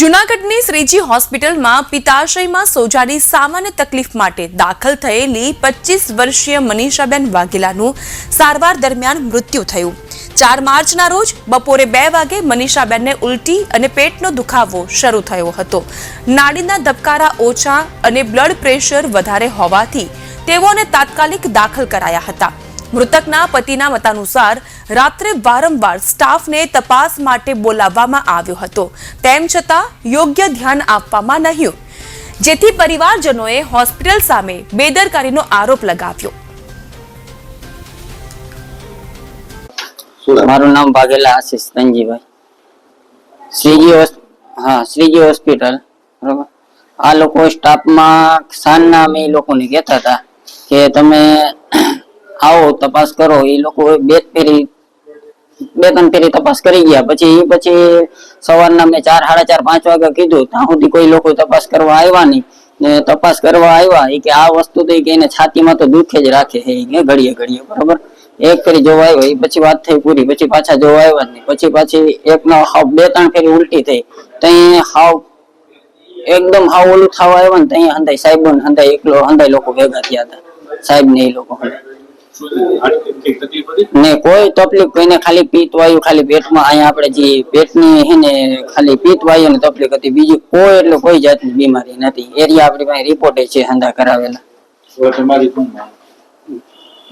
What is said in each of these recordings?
જૂનાગઢની શ્રીજી હોસ્પિટલમાં પિત્તાશયમાં સોજાની સામાન્ય તકલીફ માટે દાખલ થયેલી પચીસ વર્ષીય મનીષાબેન વાઘેલાનું સારવાર દરમિયાન મૃત્યુ થયું. ચાર માર્ચના રોજ બપોરે બે વાગે મનીષાબેનને ઉલટી અને પેટનો દુખાવો શરૂ થયો હતો. નાડીના ધબકારા ઓછા અને બ્લડ પ્રેશર વધારે હોવાથી તેઓને તાત્કાલિક દાખલ કરાયા હતા. મૃતકના પતિના મતાનુસાર રાત્રે વારંવાર સ્ટાફને તપાસ માટે બોલાવવામાં આવ્યો હતો. તેમ છતાં યોગ્ય ધ્યાન આપવામાં નહીં જેથી પરિવારજનોએ હોસ્પિટલ સામે બેદરકારીનો આરોપ લગાવ્યો. મારું નામ વાઘેલા આશીષ તંજીભાઈ શ્રીજી હા શ્રીજી હોસ્પિટલ બરોબર. આ લોકો સ્ટાફમાં સાંજના અમે લોકોને કહેતા હતા કે તમે આવો, તપાસ કરો. એ લોકો બે ફેરી, બે ત્રણ ફેરી તપાસ કરી ગયા. પછી એ પછી સવારના મેં ચાર, સાડા ચાર, પાંચ વાગે કીધું, ત્યાં સુધી કોઈ લોકો તપાસ કરવા આવ્યા નહીં. ને તપાસ કરવા આવ્યા એ કે આ વસ્તુ તો કે એને છાતીમાં તો દુખે જ રાખે છે કે ઘડીએ ઘડીએ, બરોબર? એક ફેરી જોવા આવ્યો એ પછી વાત થઈ પૂરી, પછી પાછા જોવા આવ્યા નહીં. પછી પાછી એક નો હાવ બે ત્રણ ફેરી ઉલટી થઈ. ત્યાં હાવ એકદમ હાવ ઓલું થવા આવ્યા ને, ત્યાં હંધાઈ સાહેબ હંધાઈ એકલો, હંધાઈ લોકો ભેગા થયા હતા. સાહેબ ને એ લોકો હંધાઈ. ને કોઈ તકલીફ કોઈને ખાલી પિત્ત વાયુ ખાલી પેટમાં અહીંયા આપણે જે પેટની હે ને ખાલી પિત્ત વાયુ ની તકલીફ હતી. બીજી કોઈ એટલે કોઈ જાતની બીમારી નથી. એરિયા આપણી પાસે રિપોર્ટ છે હંધા કરાવેલા?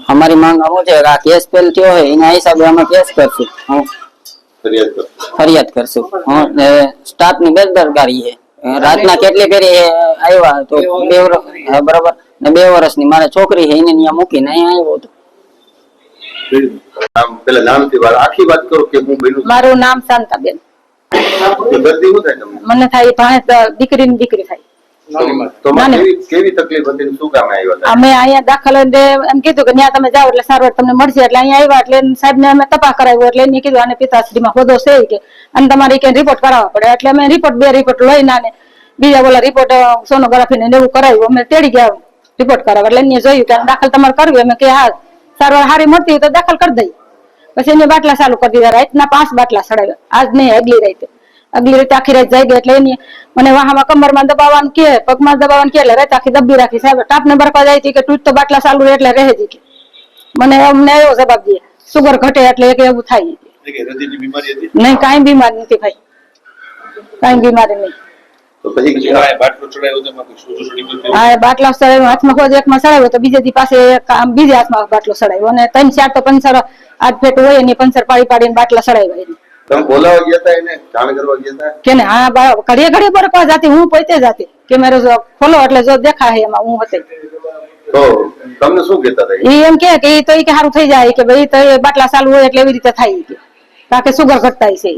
અમારી માંગ શું છે કે આ કેસ ફેલ થયો હોય એના હિસાબે અમે કેસ કરશું. ફરિયાદ કરશું. સ્ટાફની બેદરકારી છે. રાતના કેટલી ફેરી આવ્યા તો બે બરાબર. ને બે વર્ષની મારે છોકરી છે એને ત્યાં મૂકીને અહીંયા આવ્યો હતો. પેલા નામથી વાત આખી વાત કરો કે હું બન્યું મારું નામ શાંતાબેન. થાય મને થાય ભાણે દીકરી થાય. કેવી કેવી તકલીફ હતી શું કામે આવ્યા અમે અહીંયા દાખલ એમ કીધું કે ત્યાં તમે જાઓ એટલે સારવાર તમને મળશે. એટલે અહીંયા આવ્યા એટલે સાહેબ ને અમે તપાસ કરાવ્યો એટલે એને કીધું આને પિતાશ્રીમાં હોદો છે કે. અને તમારે કે રિપોર્ટ કરાવવા પડે. એટલે અમે રિપોર્ટ બે રિપોર્ટ લઈને આને બીજા બોલા રિપોર્ટ સોનોગ્રાફી ને એવું કરાવ્યું. અમે તેડી ગયા રિપોર્ટ કરાવવા. એટલે એને જોયું કે દાખલ તમારે કરવી. અમે કે હા સારવાર સારી મળતી હોય તો દાખલ કરી દઈએ. પછી એને બાટલા ચાલુ કરી દીધા રાતના પાંચ બાટલા ચડાવ્યા આજ નહીં અગલી રાતે. અગલી રીતે આખી રાત જાય ગઈ એટલે એની મને વાહામાં કમરમાં દબાવવાનું કે પગમાં દબાવવાનું કે એટલે રાત આખી દબી રાખી. સાહેબ ટાપને બરફા જાય છે કે તૂટ તો બાટલા ચાલુ રહે એટલે રહે જ કે મને અમને એવો જવાબ દે. સુગર ઘટે એટલે એક એવું થાય. નહીં કાંઈ બીમાર નથી ભાઈ. કાંઈ બીમારી નહીં. તો પછી બાટલો સડાવ્યો હાથમાં કોઈ એકમાં ચડાવ્યો તો બીજે દી પાસે બીજે હાથમાં બાટલો સડાવ્યો અને ત્રણ ચાર તો પંચર આઠ ફેટ હોય એની પંચર પાડી પાડીને બાટલા સડાવ્યા એને. તમે બોલાવા ગયા હતા એને? જાણ કરવા ગયા હતા કે ને હા ઘડીએ ઘડીએ બરકવા જાતી હું પોતે જાતી. કે મેરે જો ખોલો એટલે જો દેખાય એમાં હું હતી. તો તમને શું કહેતા હતા ઈ એમ કે કે તો કે સારું થઈ જાય કે ભાઈ તો બાટલા ચાલુ હોય એટલે એવી રીતે થાય કે. કારણ કે સુગર ઘટતા કે.